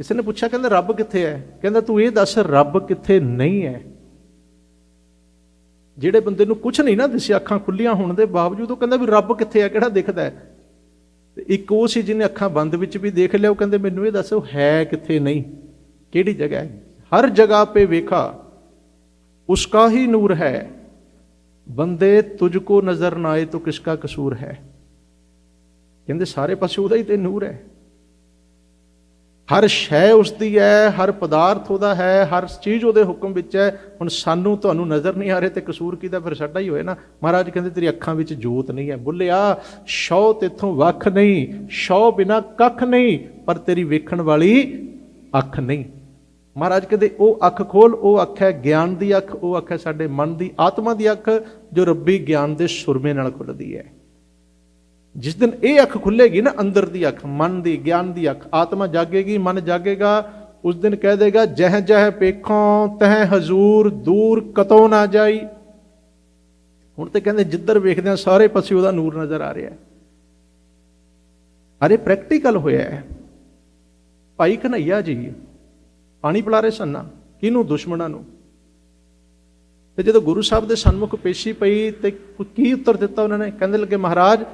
ਕਿਸੇ ਨੇ ਪੁੱਛਿਆ, ਕਹਿੰਦਾ, ਰੱਬ ਕਿੱਥੇ ਹੈ? ਕਹਿੰਦਾ, ਤੂੰ ਇਹ ਦੱਸ, ਰੱਬ ਕਿੱਥੇ ਨਹੀਂ ਹੈ? ਜਿਹੜੇ ਬੰਦੇ ਨੂੰ ਕੁਝ ਨਹੀਂ ਨਾ ਦਿਸਿਆ ਅੱਖਾਂ ਖੁੱਲੀਆਂ ਹੋਣ ਦੇ ਬਾਵਜੂਦ, ਉਹ ਕਹਿੰਦਾ ਵੀ ਰੱਬ ਕਿੱਥੇ ਹੈ, ਕਿਹੜਾ ਦਿਖਦਾ ਹੈ? ਤੇ ਇੱਕ ਉਹ ਸੀ ਜਿਹਨੇ ਅੱਖਾਂ ਬੰਦ ਵਿੱਚ ਵੀ ਦੇਖ ਲਿਆ, ਉਹ ਕਹਿੰਦੇ, ਮੈਨੂੰ ਇਹ ਦੱਸ, ਉਹ ਹੈ ਕਿੱਥੇ ਨਹੀਂ? ਕਿਹੜੀ ਜਗ੍ਹਾ ਹੈ? ਹਰ ਜਗ੍ਹਾ 'ਤੇ ਵੇਖਾ, ਉਸਕਾ ਹੀ ਨੂਰ ਹੈ। ਬੰਦੇ ਤੁਝ ਕੋ ਨਜ਼ਰ ਨਾ ਆਏ, ਤੋ ਕਿਸ ਕਸੂਰ ਹੈ? ਕਹਿੰਦੇ, ਸਾਰੇ ਪਾਸੇ ਉਹਦਾ ਹੀ ਤੇ ਨੂਰ ਹੈ। ਹਰ ਸ਼ੈ ਉਸ ਦੀ ਹੈ, ਹਰ ਪਦਾਰਥ ਉਹਦਾ ਹੈ, ਹਰ ਚੀਜ਼ ਉਹਦੇ ਹੁਕਮ ਵਿੱਚ ਹੈ। ਹੁਣ ਸਾਨੂੰ ਤੁਹਾਨੂੰ ਨਜ਼ਰ ਨਹੀਂ ਆ ਰਹੇ ਤੇ ਕਸੂਰ ਕਿਹਦਾ ਫਿਰ ਸਾਡਾ ਹੀ ਹੋਏ ਨਾ। ਮਹਾਰਾਜ ਕਹਿੰਦੇ, ਤੇਰੀ ਅੱਖਾਂ ਵਿੱਚ ਜੋਤ ਨਹੀਂ ਹੈ। ਬੁੱਲਿਆ, ਸ਼ੌ ਤੇਥੋਂ ਵੱਖ ਨਹੀਂ, ਸ਼ੌ ਬਿਨਾ ਕੱਖ ਨਹੀਂ, ਪਰ ਤੇਰੀ ਵੇਖਣ ਵਾਲੀ ਅੱਖ ਨਹੀਂ। ਮਹਾਰਾਜ ਕਹਿੰਦੇ, ਉਹ ਅੱਖ ਖੋਲ, ਉਹ ਅੱਖ ਹੈ ਗਿਆਨ ਦੀ ਅੱਖ, ਉਹ ਅੱਖ ਹੈ ਸਾਡੇ ਮਨ ਦੀ, ਆਤਮਾ ਦੀ ਅੱਖ, ਜੋ ਰੱਬੀ ਗਿਆਨ ਦੇ ਸੁਰਮੇ ਨਾਲ ਖੁੱਲਦੀ ਹੈ। ਜਿਸ ਦਿਨ ਇਹ ਅੱਖ ਖੁੱਲੇਗੀ ਨਾ ਅੰਦਰ ਦੀ ਅੱਖ, ਮਨ ਦੀ, ਗਿਆਨ ਦੀ ਅੱਖ, ਆਤਮਾ ਜਾਗੇਗੀ, ਮਨ ਜਾਗੇਗਾ, ਉਸ ਦਿਨ ਕਹਿ ਦੇਗਾ, ਜਹ ਜਹ ਪੇਖੋਂ, ਤਹ ਹਜ਼ੂਰ, ਦੂਰ ਕਤੋਂ ਨਾ ਜਾਈ। ਹੁਣ ਤੇ ਕਹਿੰਦੇ ਜਿੱਧਰ ਵੇਖਦੇ ਆ, ਸਾਰੇ ਪਾਸੇ ਉਹਦਾ ਨੂਰ ਨਜ਼ਰ ਆ ਰਿਹਾ ਹੈ। ਅਰੇ ਪ੍ਰੈਕਟੀਕਲ ਹੋਇਆ ਹੈ। ਭਾਈ ਕਨਈਆ ਜੀ, ਪਾਣੀ ਪਿਲਾ ਰਹੇ ਸਨ ਕਿਹਨੂੰ, ਦੁਸ਼ਮਣਾਂ ਨੂੰ? ਤੇ ਜਦੋਂ ਗੁਰੂ ਸਾਹਿਬ ਦੇ ਸਨਮੁਖ ਪੇਸ਼ੀ ਪਈ ਤੇ ਕੀ ਉੱਤਰ ਦਿੱਤਾ ਉਹਨਾਂ ਨੇ? ਕਹਿੰਦੇ ਲੱਗੇ, ਮਹਾਰਾਜ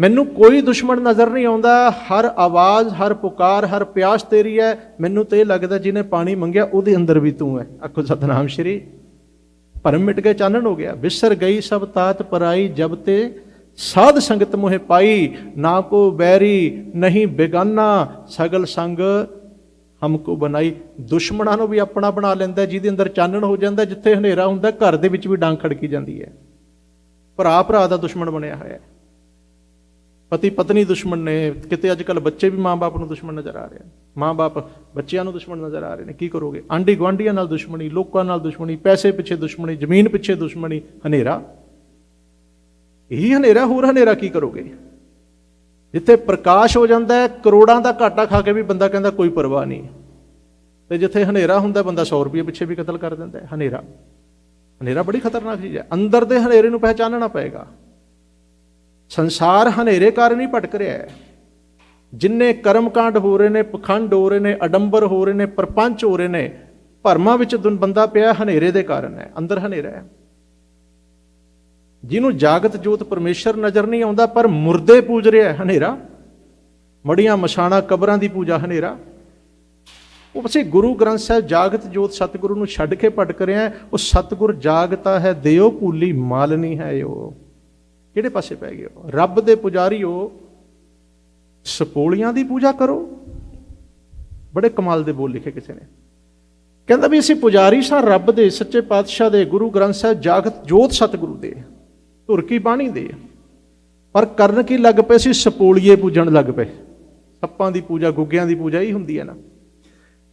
ਮੈਨੂੰ ਕੋਈ ਦੁਸ਼ਮਣ ਨਜ਼ਰ ਨਹੀਂ ਆਉਂਦਾ। ਹਰ ਆਵਾਜ਼, ਹਰ ਪੁਕਾਰ, ਹਰ ਪਿਆਸ ਤੇਰੀ ਹੈ। ਮੈਨੂੰ ਤੇ ਇਹ ਲੱਗਦਾ ਜਿਹਨੇ ਪਾਣੀ ਮੰਗਿਆ, ਉਹਦੇ ਅੰਦਰ ਵੀ ਤੂੰ ਹੈ। ਆਖੋ ਸਤਨਾਮ ਸ਼੍ਰੀ। ਭਰਮ ਮਿਟ ਕੇ ਚਾਨਣ ਹੋ ਗਿਆ। ਵਿਸਰ ਗਈ ਸਭ ਤਾਤ ਪਰਾਈ, ਜਬ ਤੇ ਸਾਧ ਸੰਗਤ ਮੋਹਿ ਪਾਈ। ਨਾ ਕੋ ਬੈਰੀ, ਨਹੀਂ ਬੇਗਾਨਾ। ਸਗਲ ਸੰਗ ਹਮਕੋ ਬਣਾਈ। ਦੁਸ਼ਮਣਾਂ ਨੂੰ ਵੀ ਆਪਣਾ ਬਣਾ ਲੈਂਦਾ, ਜਿਹਦੇ ਅੰਦਰ ਚਾਨਣ ਹੋ ਜਾਂਦਾ, ਜਿੱਥੇ ਹਨੇਰਾ ਹੁੰਦਾ, ਘਰ ਦੇ ਵਿੱਚ ਵੀ ਡਾਂਗ ਖੜਕੀ ਜਾਂਦੀ ਹੈ। ਭਰਾ ਭਰਾ ਦਾ ਦੁਸ਼ਮਣ ਬਣਿਆ ਹੋਇਆ ਹੈ। ਪਤੀ ਪਤਨੀ ਦੁਸ਼ਮਣ ਨੇ, ਕਿਤੇ ਅੱਜ ਕੱਲ ਬੱਚੇ ਵੀ ਮਾਂ-ਬਾਪ ਨੂੰ ਦੁਸ਼ਮਣ ਨਜ਼ਰ ਆ ਰਹੇ ਹਨ। ਮਾਂ-ਬਾਪ ਬੱਚਿਆਂ ਨੂੰ ਦੁਸ਼ਮਣ ਨਜ਼ਰ ਆ ਰਹੇ ਨੇ, ਕੀ ਕਰੋਗੇ? ਆਂਢੀ ਗੁਆਂਢੀਆਂ ਨਾਲ ਦੁਸ਼ਮਣੀ, ਲੋਕਾਂ ਨਾਲ ਦੁਸ਼ਮਣੀ, ਪੈਸੇ ਪਿੱਛੇ ਦੁਸ਼ਮਣੀ, ਜ਼ਮੀਨ ਪਿੱਛੇ ਦੁਸ਼ਮਣੀ, ਹਨੇਰਾ? ਇਹੀ ਹਨੇਰਾ, ਹੋਰ ਹਨੇਰਾ ਕੀ ਕਰੋਗੇ? ਜਿੱਥੇ ਪ੍ਰਕਾਸ਼ ਹੋ ਜਾਂਦਾ ਹੈ, ਕਰੋੜਾਂ ਦਾ ਘਾਟਾ ਖਾ ਕੇ ਵੀ ਬੰਦਾ ਕਹਿੰਦਾ ਕੋਈ ਪਰਵਾਹ ਨਹੀਂ। ਤੇ ਜਿੱਥੇ ਹਨੇਰਾ ਹੁੰਦਾ, ਬੰਦਾ 100 ਰੁਪਏ ਪਿੱਛੇ ਵੀ ਕਤਲ ਕਰ ਦਿੰਦਾ ਹੈ, ਹਨੇਰਾ। ਹਨੇਰਾ ਬੜੀ ਖਤਰਨਾਕ ਚੀਜ਼ ਹੈ। ਅੰਦਰ ਦੇ ਹਨੇਰੇ ਨੂੰ ਪਹਿਚਾਨਣਾ ਪਏਗਾ। ਸੰਸਾਰ ਹਨੇਰੇ ਕਾਰਨ ਹੀ ਭਟਕ ਰਿਹਾ ਹੈ। ਜਿੰਨੇ ਕਰਮਕਾਂਡ ਹੋ ਰਹੇ ਨੇ, ਪਖੰਡ ਹੋ ਰਹੇ ਨੇ, ਅਡੰਬਰ ਹੋ ਰਹੇ ਨੇ, ਪਰਪੰਚ ਹੋ ਰਹੇ ਨੇ, ਭਰਮਾਂ ਵਿੱਚ ਦੁਨ ਬੰਦਾ ਪਿਆ ਹਨੇਰੇ ਦੇ ਕਾਰਨ ਹੈ, ਅੰਦਰ ਹਨੇਰਾ ਹੈ। ਜਿਹਨੂੰ ਜਾਗਤ ਜੋਤ ਪਰਮੇਸ਼ਰ ਨਜ਼ਰ ਨਹੀਂ ਆਉਂਦਾ, ਪਰ ਮੁਰਦੇ ਪੂਜ ਰਿਹਾ ਹਨੇਰਾ। ਮੜੀਆਂ ਮਸ਼ਾਣਾ ਕਬਰਾਂ ਦੀ ਪੂਜਾ ਹਨੇਰਾ। ਉਹ ਪਸੇ ਗੁਰੂ ਗ੍ਰੰਥ ਸਾਹਿਬ ਜਾਗਤ ਜੋਤ ਸਤਿਗੁਰੂ ਨੂੰ ਛੱਡ ਕੇ ਭਟਕ ਰਿਹਾ ਹੈ। ਉਹ ਸਤਿਗੁਰ ਜਾਗਤਾ ਹੈ, ਦਿਓ ਭੂਲੀ ਮਾਲਨੀ ਹੈ ਉਹ ਕਿਹੜੇ ਪਾਸੇ ਪੈ ਗਏ ਹੋ? ਰੱਬ ਦੇ ਪੁਜਾਰੀਓ, ਸਪੋਲੀਆਂ ਦੀ ਪੂਜਾ ਕਰੋ। ਬੜੇ ਕਮਾਲ ਦੇ ਬੋਲ ਲਿਖੇ ਕਿਸੇ ਨੇ। ਕਹਿੰਦਾ ਵੀ ਅਸੀਂ ਪੁਜਾਰੀ ਸਾਂ, ਰੱਬ ਦੇ, ਸੱਚੇ ਪਾਤਸ਼ਾਹ ਦੇ, ਗੁਰੂ ਗ੍ਰੰਥ ਸਾਹਿਬ, ਜਾਗਤ, ਜੋਤ ਸਤਿਗੁਰੂ ਦੇ। ਧੁਰ ਕੀ ਬਾਣੀ ਦੇ। ਪਰ ਕਰਨ ਕੀ ਲੱਗ ਪਏ ਸੀ? ਸਪੋਲੀਏ ਪੂਜਣ ਲੱਗ ਪਏ। ਸੱਪਾਂ ਦੀ ਪੂਜਾ, ਗੁੱਗਿਆਂ ਦੀ ਪੂਜਾ ਹੀ ਹੁੰਦੀ ਹੈ ਨਾ।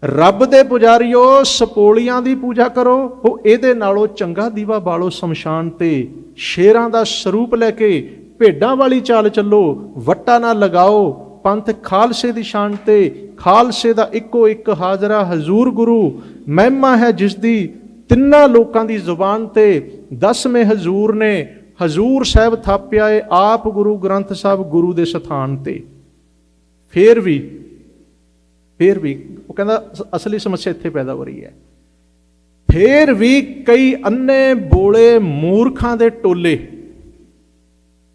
ਰੱਬ ਦੇ ਪੁਜਾਰੀਓ, ਸਪੋਲੀਆਂ ਦੀ ਪੂਜਾ ਕਰੋ। ਉਹ ਇਹਦੇ ਨਾਲੋਂ ਚੰਗਾ ਦੀਵਾ ਬਾਲੋ ਸ਼ਮਸ਼ਾਨ ਤੇ। ਸ਼ੇਰਾਂ ਦਾ ਸਰੂਪ ਲੈ ਕੇ ਭੇਡਾਂ ਵਾਲੀ ਚਾਲ ਚੱਲੋ। ਵੱਟਾ ਨਾ ਲਗਾਓ। ਪੰਥ ਖਾਲਸੇ ਦੀ ਸ਼ਾਨ ਤੇ। ਖਾਲਸੇ ਦਾ ਇੱਕੋ ਇੱਕ ਹਾਜ਼ਰਾ, ਹਜ਼ੂਰ ਗੁਰੂ। ਮਹਿਮਾ ਹੈ ਜਿਸ ਦੀ ਤਿੰਨਾਂ ਲੋਕਾਂ ਦੀ ਜ਼ੁਬਾਨ ਤੇ। ਦਸਵੇਂ ਹਜ਼ੂਰ ਨੇ ਹਜ਼ੂਰ ਸਾਹਿਬ ਥਾਪਿਆ ਏ ਆਪ ਗੁਰੂ ਗ੍ਰੰਥ ਸਾਹਿਬ ਗੁਰੂ ਦੇ ਸਥਾਨ ਤੇ। ਫੇਰ ਵੀ ਫਿਰ ਵੀ ਉਹ ਕਹਿੰਦਾ ਅਸਲੀ ਸਮੱਸਿਆ ਇੱਥੇ ਪੈਦਾ ਹੋ ਰਹੀ ਹੈ। ਫਿਰ ਵੀ ਕਈ ਅੰਨੇ ਬੋਲੇ ਮੂਰਖਾਂ ਦੇ ਟੋਲੇ।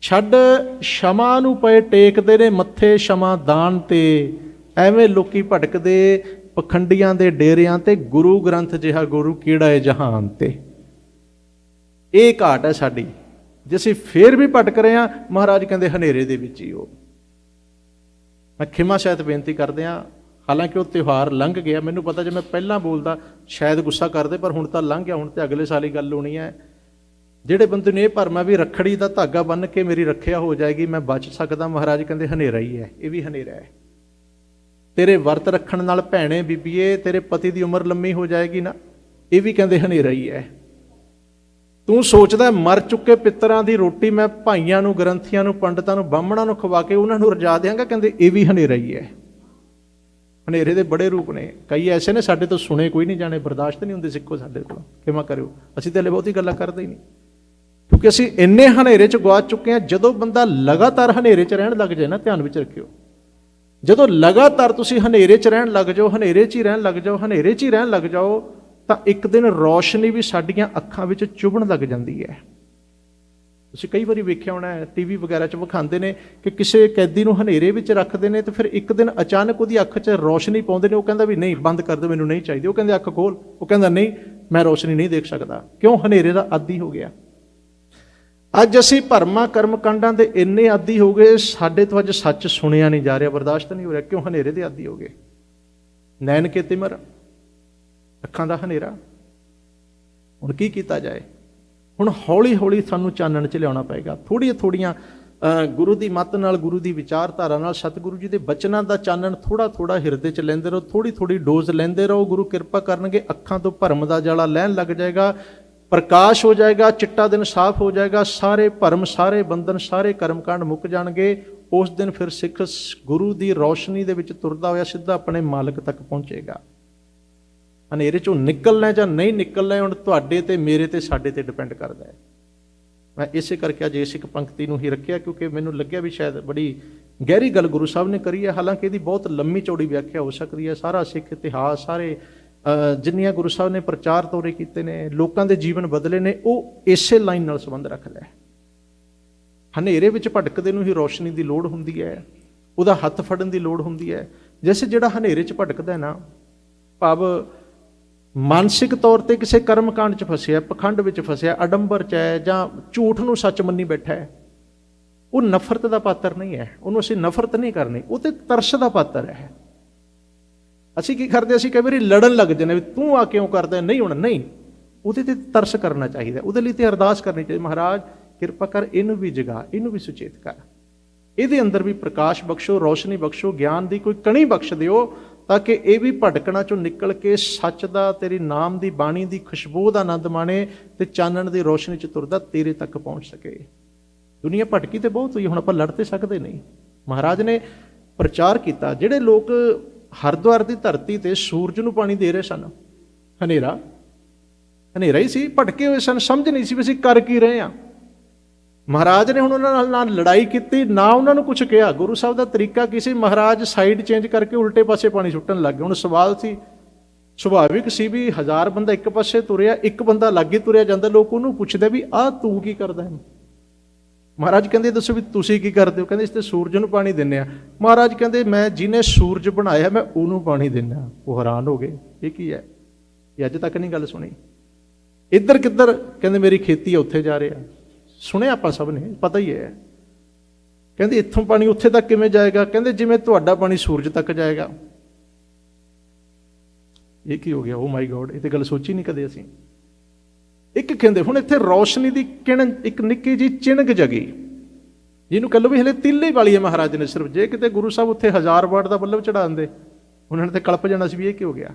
ਛੱਡ ਸ਼ਮਾ ਨੂੰ ਪਏ ਟੇਕਦੇ ਨੇ ਮੱਥੇ ਸ਼ਮਾ ਦਾਨ ਤੇ। ਐਵੇਂ ਲੋਕੀ ਭਟਕਦੇ ਪਖੰਡੀਆਂ ਦੇ ਡੇਰਿਆਂ ਤੇ, ਗੁਰੂ ਗ੍ਰੰਥ ਜਿਹਾ ਗੁਰੂ ਕਿਹੜਾ ਹੈ ਜਹਾਨ ਤੇ। ਇਹ ਘਾਟ ਹੈ ਸਾਡੀ। ਜੇ ਅਸੀਂ ਫੇਰ ਵੀ ਭਟਕ ਰਹੇ ਹਾਂ, ਮਹਾਰਾਜ ਕਹਿੰਦੇ ਹਨੇਰੇ ਦੇ ਵਿੱਚ ਹੀ ਉਹ ਮੈਂ ਖਿਮਾ ਸ਼ਾਇਦ ਬੇਨਤੀ ਕਰਦੇ ਹਾਂ ਹਾਲਾਂਕਿ ਉਹ ਤਿਉਹਾਰ ਲੰਘ ਗਿਆ, ਮੈਨੂੰ ਪਤਾ ਜੇ ਮੈਂ ਪਹਿਲਾਂ ਬੋਲਦਾ ਸ਼ਾਇਦ ਗੁੱਸਾ ਕਰਦੇ, ਪਰ ਹੁਣ ਤਾਂ ਲੰਘ ਗਿਆ, ਹੁਣ ਤੇ ਅਗਲੇ ਸਾਲ ਹੀ ਗੱਲ ਹੋਣੀ ਹੈ। ਜਿਹੜੇ ਬੰਦੇ ਨੇ ਇਹ ਭਰਮਾ ਵੀ ਰੱਖੜੀ ਦਾ ਧਾਗਾ ਬੰਨ ਕੇ ਮੇਰੀ ਰੱਖਿਆ ਹੋ ਜਾਏਗੀ, ਮੈਂ ਬਚ ਸਕਦਾ, ਮਹਾਰਾਜ ਕਹਿੰਦੇ ਹਨੇਰਾ ਹੀ ਹੈ, ਇਹ ਵੀ ਹਨੇਰਾ ਹੈ। ਤੇਰੇ ਵਰਤ ਰੱਖਣ ਨਾਲ ਭੈਣੇ, ਬੀਬੀਏ, ਤੇਰੇ ਪਤੀ ਦੀ ਉਮਰ ਲੰਮੀ ਹੋ ਜਾਏਗੀ ਨਾ, ਇਹ ਵੀ ਕਹਿੰਦੇ ਹਨੇਰਾ ਹੀ ਹੈ। ਤੂੰ ਸੋਚਦਾ ਮਰ ਚੁੱਕੇ ਪਿੱਤਰਾਂ ਦੀ ਰੋਟੀ ਮੈਂ ਭਾਈਆਂ ਨੂੰ, ਗ੍ਰੰਥੀਆਂ ਨੂੰ, ਪੰਡਤਾਂ ਨੂੰ, ਬਾਹਮਣਾਂ ਨੂੰ ਖਵਾ ਕੇ ਉਹਨਾਂ ਨੂੰ ਰਜਾ ਦਿਆਂਗਾ, ਕਹਿੰਦੇ ਇਹ ਵੀ ਹਨੇਰਾ ਹੀ ਹੈ। ਹਨੇਰੇ ਦੇ ਬੜੇ ਰੂਪ ਨੇ। ਕਈ ਐਸੇ ਨੇ ਸਾਡੇ ਤੋਂ ਸੁਣੇ ਕੋਈ ਨਹੀਂ, ਜਾਣੇ ਬਰਦਾਸ਼ਤ ਨਹੀਂ ਹੁੰਦੇ ਸਿੱਖੋ ਸਾਡੇ ਕੋਲ ਕਿਵੇਂ ਕਰਿਓ? ਅਸੀਂ ਤੇ ਹਲੇ ਬਹੁਤੀ ਗੱਲਾਂ ਕਰਦੇ ਹੀ ਨਹੀਂ। ਕਿਉਂਕਿ ਅਸੀਂ ਇੰਨੇ ਹਨੇਰੇ 'ਚ ਗਵਾਚ ਚੁੱਕੇ ਹਾਂ, ਜਦੋਂ ਬੰਦਾ ਲਗਾਤਾਰ ਹਨੇਰੇ 'ਚ ਰਹਿਣ ਲੱਗ ਜਾਏ ਨਾ, ਧਿਆਨ ਵਿੱਚ ਰੱਖਿਓ। ਜਦੋਂ ਲਗਾਤਾਰ ਤੁਸੀਂ ਹਨੇਰੇ 'ਚ ਰਹਿਣ ਲੱਗ ਜਾਓ, ਹਨੇਰੇ 'ਚ ਹੀ ਰਹਿਣ ਲੱਗ ਜਾਓ, ਹਨੇਰੇ 'ਚ ਹੀ ਰਹਿਣ ਲੱਗ ਜਾਓ, ਤਾਂ ਇੱਕ ਦਿਨ ਰੌਸ਼ਨੀ ਵੀ ਸਾਡੀਆਂ ਅੱਖਾਂ ਵਿੱਚ ਚੁਭਣ ਲੱਗ ਜਾਂਦੀ ਹੈ। ਤੁਸੀਂ ਕਈ ਵਾਰੀ ਵੇਖਿਆ ਹੋਣਾ ਹੈ ਟੀਵੀ ਵਗੈਰਾ 'ਚ ਵਿਖਾਉਂਦੇ ਨੇ ਕਿ ਕਿਸੇ ਕੈਦੀ ਨੂੰ ਹਨੇਰੇ ਵਿੱਚ ਰੱਖਦੇ ਨੇ ਤੇ ਫਿਰ ਇੱਕ ਦਿਨ ਅਚਾਨਕ ਉਹਦੀ ਅੱਖ 'ਚ ਰੌਸ਼ਨੀ ਪਾਉਂਦੇ ਨੇ, ਉਹ ਕਹਿੰਦਾ ਵੀ ਨਹੀਂ, ਬੰਦ ਕਰ ਦਿਓ ਮੈਨੂੰ ਨਹੀਂ ਚਾਹੀਦੀ। ਉਹ ਕਹਿੰਦੇ ਅੱਖ ਖੋਲ, ਉਹ ਕਹਿੰਦਾ ਨਹੀਂ, ਮੈਂ ਰੋਸ਼ਨੀ ਨਹੀਂ ਦੇਖ ਸਕਦਾ। ਕਿਉਂ? ਹਨੇਰੇ ਦਾ ਆਦੀ ਹੋ ਗਿਆ। ਅੱਜ ਅਸੀਂ ਭਰਮਾ ਕਰਮ ਕਾਂਡਾਂ ਦੇ ਇੰਨੇ ਆਦੀ ਹੋ ਗਏ, ਸਾਡੇ ਤੋਂ ਅੱਜ ਸੱਚ ਸੁਣਿਆ ਨਹੀਂ ਜਾ ਰਿਹਾ, ਬਰਦਾਸ਼ਤ ਨਹੀਂ ਹੋ ਰਿਹਾ। ਕਿਉਂ? ਹਨੇਰੇ ਦੇ ਆਦੀ ਹੋ ਗਏ। ਨੈਣ ਕੇ ਤਿਮਰ ਅੱਖਾਂ ਦਾ ਹਨੇਰਾ। ਹੁਣ ਕੀ ਕੀਤਾ ਜਾਏ? ਹੁਣ ਹੌਲੀ ਹੌਲੀ ਸਾਨੂੰ ਚਾਨਣ ਚ ਲਿਆਉਣਾ ਪਏਗਾ। ਥੋੜੀਆਂ ਥੋੜੀਆਂ ਗੁਰੂ ਦੀ ਮੱਤ ਨਾਲ, ਗੁਰੂ ਦੀ ਵਿਚਾਰਧਾਰਾ ਨਾਲ, ਸਤਿਗੁਰੂ ਜੀ ਦੇ ਬਚਨਾਂ ਦਾ ਚਾਨਣ ਥੋੜਾ ਥੋੜਾ ਹਿਰਦੇ ਚ ਲੈਂਦੇ ਰਹੋ ਥੋੜੀ ਥੋੜੀ ਡੋਜ਼ ਲੈਂਦੇ ਰਹੋ, ਗੁਰੂ ਕਿਰਪਾ ਕਰਨਗੇ, ਅੱਖਾਂ ਤੋਂ ਭਰਮ ਦਾ ਜਾਲਾ ਲੈਣ ਲੱਗ ਜਾਏਗਾ, ਪ੍ਰਕਾਸ਼ ਹੋ ਜਾਏਗਾ, ਚਿੱਟਾ ਦਿਨ ਸਾਫ਼ ਹੋ ਜਾਏਗਾ, ਸਾਰੇ ਭਰਮ, ਸਾਰੇ ਬੰਧਨ, ਸਾਰੇ ਕਰਮਕਾਂਡ ਮੁੱਕ ਜਾਣਗੇ। ਉਸ ਦਿਨ ਫਿਰ ਸਿੱਖ ਗੁਰੂ ਦੀ ਰੌਸ਼ਨੀ ਦੇ ਵਿੱਚ ਤੁਰਦਾ ਹੋਇਆ ਸਿੱਧਾ ਆਪਣੇ ਮਾਲਕ ਤੱਕ ਪਹੁੰਚੇਗਾ। ਹਨੇਰੇ ਚੋਂ ਨਿਕਲਣਾ ਜਾਂ ਨਹੀਂ ਨਿਕਲਣਾ ਹੁਣ ਤੁਹਾਡੇ ਤੇ, ਮੇਰੇ ਤੇ, ਸਾਡੇ ਤੇ ਡਿਪੈਂਡ ਕਰਦਾ ਹੈ। ਮੈਂ ਇਸੇ ਕਰਕੇ ਅੱਜ ਇਸ ਇੱਕ ਪੰਕਤੀ ਨੂੰ ਹੀ ਰੱਖਿਆ ਕਿਉਂਕਿ ਮੈਨੂੰ ਲੱਗਿਆ ਵੀ ਸ਼ਾਇਦ ਬੜੀ ਗਹਿਰੀ ਗੱਲ ਗੁਰੂ ਸਾਹਿਬ ਨੇ ਕਰੀ ਹੈ। ਹਾਲਾਂਕਿ ਇਹਦੀ ਬਹੁਤ ਲੰਮੀ ਚੌੜੀ ਵਿਆਖਿਆ ਹੋ ਸਕਦੀ ਹੈ। ਸਾਰਾ ਸਿੱਖ ਇਤਿਹਾਸ, ਸਾਰੇ ਜਿੰਨੀਆਂ ਗੁਰੂ ਸਾਹਿਬ ਨੇ ਪ੍ਰਚਾਰ ਤੋਰੇ ਕੀਤੇ ਨੇ, ਲੋਕਾਂ ਦੇ ਜੀਵਨ ਬਦਲੇ ਨੇ, ਉਹ ਇਸੇ ਲਾਈਨ ਨਾਲ ਸੰਬੰਧ ਰੱਖਦਾ ਹੈ। ਹਨੇਰੇ ਵਿੱਚ ਭਟਕਦੇ ਨੂੰ ਹੀ ਰੋਸ਼ਨੀ ਦੀ ਲੋੜ ਹੁੰਦੀ ਹੈ। ਉਹਦਾ ਹੱਥ ਫੜਨ ਦੀ ਲੋੜ ਹੁੰਦੀ ਹੈ। ਜਿਸ ਜਿਹੜਾ ਹਨੇਰੇ 'ਚ ਭਟਕਦਾ ਹੈ ਨਾ, ਭਾਵ ਮਾਨਸਿਕ ਤੌਰ ਤੇ ਕਿਸੇ ਕਰਮ ਕਾਂਡ 'ਚ ਫਸਿਆ, ਪਖੰਡ ਵਿੱਚ ਫਸਿਆ, ਅਡੰਬਰ 'ਚ ਹੈ ਜਾਂ ਝੂਠ ਨੂੰ ਸੱਚ ਮੰਨੀ ਬੈਠਾ ਹੈ, ਉਹ ਨਫ਼ਰਤ ਦਾ ਪਾਤਰ ਨਹੀਂ ਹੈ, ਉਹਨੂੰ ਅਸੀਂ ਨਫ਼ਰਤ ਨਹੀਂ ਕਰਨੀ, ਉਹ ਤੇ ਤਰਸ ਦਾ ਪਾਤਰ ਹੈ। ਅਸੀਂ ਕੀ ਕਰਦੇ, ਅਸੀਂ ਕਈ ਵਾਰੀ ਲੜਨ ਲੱਗ ਜਾਂਦੇ ਵੀ ਤੂੰ ਆ ਕਿਉਂ ਕਰਦਾ ਨਹੀਂ ਹੁਣ, ਨਹੀਂ। ਉਹਦੇ ਤੇ ਤਰਸ ਕਰਨਾ ਚਾਹੀਦਾ ਉਹਦੇ ਲਈ ਤੇ ਅਰਦਾਸ ਕਰਨੀ ਚਾਹੀਦੀ ਮਹਾਰਾਜ, ਕਿਰਪਾ ਕਰ, ਇਹਨੂੰ ਵੀ ਜਗਾ, ਇਹਨੂੰ ਵੀ ਸੁਚੇਤ ਕਰ। ਇਹਦੇ ਅੰਦਰ ਵੀ ਪ੍ਰਕਾਸ਼ ਬਖਸ਼ੋ, ਰੋਸ਼ਨੀ ਬਖਸ਼ੋ, ਗਿਆਨ ਦੀ ਕੋਈ ਕਣੀ ਬਖਸ਼ ਦਿਓ ਤਾਂ ਕਿ ਇਹ ਵੀ ਭਟਕਣਾ ਚੋਂ ਨਿਕਲ ਕੇ ਸੱਚ ਦਾ, ਤੇਰੀ ਨਾਮ ਦੀ ਬਾਣੀ ਦੀ ਖੁਸ਼ਬੂ ਦਾ ਆਨੰਦ ਮਾਣੇ ਤੇ ਚਾਨਣ ਦੀ ਰੋਸ਼ਨੀ ਚ ਤੁਰਦਾ ਤੇਰੇ ਤੱਕ ਪਹੁੰਚ ਸਕੇ। ਦੁਨੀਆ ਭਟਕੀ ਤੇ ਬਹੁਤ ਹੋਈ, ਹੁਣ ਆਪਾਂ ਲੜ ਤੇ ਸਕਦੇ ਨਹੀਂ। ਮਹਾਰਾਜ ਨੇ ਪ੍ਰਚਾਰ ਕੀਤਾ, ਜਿਹੜੇ ਲੋਕ ਹਰਿਦੁਆਰ ਦੀ ਧਰਤੀ ਤੇ ਸੂਰਜ ਨੂੰ ਪਾਣੀ ਦੇ ਰਹੇ ਸਨ, ਹਨੇਰਾ ਹਨੇਰਾ ਹੀ ਸੀ, ਭਟਕੇ ਹੋਏ ਸਨ, ਸਮਝ ਨਹੀਂ ਸੀ ਵੀ ਅਸੀਂ ਕਰ ਕੀ ਰਹੇ ਹਾਂ। ਮਹਾਰਾਜ ਨੇ ਹੁਣ ਉਹਨਾਂ ਨਾਲ ਨਾ ਲੜਾਈ ਕੀਤੀ, ਨਾ ਉਹਨਾਂ ਨੂੰ ਕੁਝ ਕਿਹਾ। ਗੁਰੂ ਸਾਹਿਬ ਦਾ ਤਰੀਕਾ ਕੀ ਸੀ? ਮਹਾਰਾਜ ਸਾਈਡ ਚੇਂਜ ਕਰਕੇ ਉਲਟੇ ਪਾਸੇ ਪਾਣੀ ਸੁੱਟਣ ਲੱਗ ਗਏ। ਹੁਣ ਸਵਾਲ ਸੀ, ਸੁਭਾਵਿਕ ਸੀ ਵੀ ਹਜ਼ਾਰ ਬੰਦਾ ਇੱਕ ਪਾਸੇ ਤੁਰਿਆ, ਇੱਕ ਬੰਦਾ ਲਾਗੇ ਤੁਰਿਆ ਜਾਂਦਾ, ਲੋਕ ਉਹਨੂੰ ਪੁੱਛਦੇ ਵੀ, ਆਹ ਤੂੰ ਕੀ ਕਰਦਾ ਹੈ? ਮਹਾਰਾਜ ਕਹਿੰਦੇ, ਦੱਸੋ ਵੀ ਤੁਸੀਂ ਕੀ ਕਰਦੇ ਹੋ? ਕਹਿੰਦੇ, ਇਸ ਤੇ ਸੂਰਜ ਨੂੰ ਪਾਣੀ ਦਿੰਨੇ ਆ। ਮਹਾਰਾਜ ਕਹਿੰਦੇ, ਮੈਂ ਜਿਹਨੇ ਸੂਰਜ ਬਣਾਇਆ, ਮੈਂ ਉਹਨੂੰ ਪਾਣੀ ਦਿੰਨਾ ਉਹ ਹੈਰਾਨ ਹੋ ਗਏ। ਇਹ ਕੀ ਹੈ? ਇਹ ਅੱਜ ਤੱਕ ਨਹੀਂ ਗੱਲ ਸੁਣੀ। ਇੱਧਰ ਕਿੱਧਰ ਕਹਿੰਦੇ, ਮੇਰੀ ਖੇਤੀ ਉੱਥੇ ਜਾ ਰਿਹਾ। ਸੁਣਿਆ ਆਪਾਂ ਸਭ ਨੇ, ਪਤਾ ਹੀ ਹੈ। ਕਹਿੰਦੇ ਇੱਥੋਂ ਪਾਣੀ ਉੱਥੇ ਤੱਕ ਕਿਵੇਂ ਜਾਏਗਾ? ਕਹਿੰਦੇ ਜਿਵੇਂ ਤੁਹਾਡਾ ਪਾਣੀ ਸੂਰਜ ਤੱਕ ਜਾਏਗਾ। ਇਹ ਕੀ ਹੋ ਗਿਆ? ਓ ਮਾਈ ਗੋਡ ਇਹ ਤੇ ਗੱਲ ਸੋਚੀ ਨਹੀਂ ਕਦੇ ਅਸੀਂ। ਇੱਕ ਕਹਿੰਦੇ, ਹੁਣ ਇੱਥੇ ਰੌਸ਼ਨੀ ਦੀ ਕਿਣ, ਇੱਕ ਨਿੱਕੀ ਜੀ ਚਿਣਕ ਜਗੀ। ਜਿਹਨੂੰ ਕਹ ਲਓ ਵੀ ਹਲੇ ਤਿੱਲੇ ਵਾਲੀ ਹੈ ਮਹਾਰਾਜ ਨੇ ਸਿਰਫ। ਜੇ ਕਿਤੇ ਗੁਰੂ ਸਾਹਿਬ ਉੱਥੇ ਹਜ਼ਾਰ ਵਾਟ ਦਾ ਬੱਲਬ ਚੜਾਉਂਦੇ ਉਹਨਾਂ ਨੇ ਤੇ ਕਲਪ ਜਾਣਾ ਸੀ ਵੀ ਇਹ ਕੀ ਹੋ ਗਿਆ?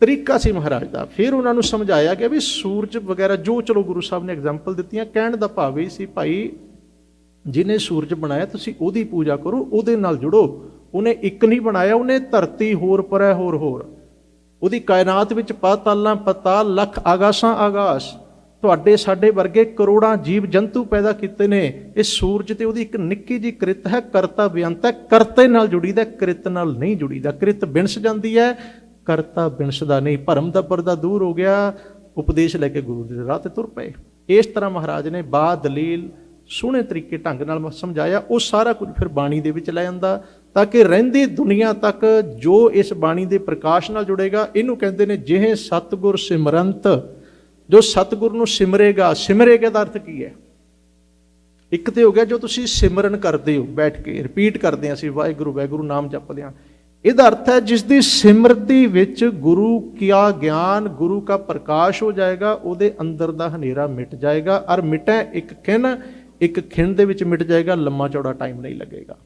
ਤਰੀਕਾ ਸੀ ਮਹਾਰਾਜ ਦਾ। ਫਿਰ ਉਹਨਾਂ ਨੂੰ ਸਮਝਾਇਆ ਗਿਆ ਵੀ ਸੂਰਜ ਵਗੈਰਾ ਜੋ ਚਲੋ ਗੁਰੂ ਸਾਹਿਬ ਨੇ ਐਗਜ਼ਾਮਪਲ ਦਿੱਤੀਆਂ, ਕਹਿਣ ਦਾ ਭਾਵ ਇਹ ਸੀ, ਭਾਈ, ਜਿਹਨੇ ਸੂਰਜ ਬਣਾਇਆ, ਤੁਸੀਂ ਉਹਦੀ ਪੂਜਾ ਕਰੋ, ਉਹਦੇ ਨਾਲ ਜੁੜੋ। ਉਹਨੇ ਇੱਕ ਨਹੀਂ ਬਣਾਇਆ, ਉਹਨੇ ਧਰਤੀ ਹੋਰ, ਪਰੈ ਹੋਰ ਹੋਰ। ਉਹਦੀ ਕਾਇਨਾਤ ਵਿੱਚ ਪਾਤਾਲਾਂ ਪਤਾਲ ਲੱਖ ਆਗਾਸਾਂ, ਆਗਾਸ। ਤੁਹਾਡੇ, ਸਾਡੇ ਵਰਗੇ ਕਰੋੜਾਂ ਜੀਵ ਜੰਤੂ ਪੈਦਾ ਕੀਤੇ ਨੇ। ਇਹ ਸੂਰਜ ਤੇ ਉਹਦੀ ਇੱਕ ਨਿੱਕੀ ਜੀ ਕ੍ਰਿਤ ਹੈ, ਕਰਤਾ ਬੇਅੰਤ ਹੈ, ਕਰਤੇ ਨਾਲ ਜੁੜੀਦਾ, ਕ੍ਰਿਤ ਨਾਲ ਨਹੀਂ ਜੁੜੀਦਾ। ਕ੍ਰਿਤ ਬਿਨਸ ਜਾਂਦੀ ਹੈ ਕਰਤਾ, ਬਿਨਸਦਾ ਨਹੀਂ। ਭਰਮ ਦਾ ਪਰਦਾ ਦੂਰ ਹੋ ਗਿਆ। ਉਪਦੇਸ਼ ਲੈ ਕੇ ਗੁਰੂ ਦੇ ਰਾਹ ਤੇ ਤੁਰ ਪਏ। ਇਸ ਤਰ੍ਹਾਂ ਮਹਾਰਾਜ ਨੇ ਬਾ ਦਲੀਲ ਸੋਹਣੇ ਤਰੀਕੇ ਢੰਗ ਨਾਲ ਸਮਝਾਇਆ। ਉਹ ਸਾਰਾ ਕੁਝ ਫਿਰ ਬਾਣੀ ਦੇ ਵਿੱਚ ਲੈ ਜਾਂਦਾ ਤਾਂ ਕਿ ਰਹਿੰਦੀ ਦੁਨੀਆ ਤੱਕ ਜੋ ਇਸ ਬਾਣੀ ਦੇ ਪ੍ਰਕਾਸ਼ ਨਾਲ ਜੁੜੇਗਾ, ਇਹਨੂੰ ਕਹਿੰਦੇ ਨੇ ਜਿਹੇ ਸਤਗੁਰ ਸਿਮਰੰਤ। ਜੋ ਸਤਗੁਰ ਨੂੰ ਸਿਮਰੇਗਾ ਸਿਮਰੇਗਾ ਦਾ ਅਰਥ ਕੀ ਹੈ? ਇੱਕ ਤੇ ਹੋ ਗਿਆ, ਜੋ ਤੁਸੀਂ ਸਿਮਰਨ ਕਰਦੇ ਹੋ, ਬੈਠ ਕੇ ਰਿਪੀਟ ਕਰਦੇ ਹਾਂ ਅਸੀਂ, ਵਾਹਿਗੁਰੂ ਵਾਹਿਗੁਰੂ, ਨਾਮ ਜਪਦੇ ਹਾਂ। ਇਹਦਾ ਅਰਥ ਹੈ ਜਿਸ ਦੀ ਸਿਮਰਤੀ ਵਿੱਚ ਗੁਰੂ ਕਿਆ ਗਿਆਨ, ਗੁਰੂ ਕਾ ਪ੍ਰਕਾਸ਼ ਹੋ ਜਾਏਗਾ, ਉਹਦੇ ਅੰਦਰ ਦਾ ਹਨੇਰਾ ਮਿਟ ਜਾਏਗਾ ਔਰ ਮਿਟੈ ਇੱਕ ਖਿੰ ਇੱਕ ਖਿੰ ਦੇ ਵਿੱਚ ਮਿਟ ਜਾਏਗਾ, ਲੰਮਾ ਚੌੜਾ ਟਾਈਮ ਨਹੀਂ ਲੱਗੇਗਾ।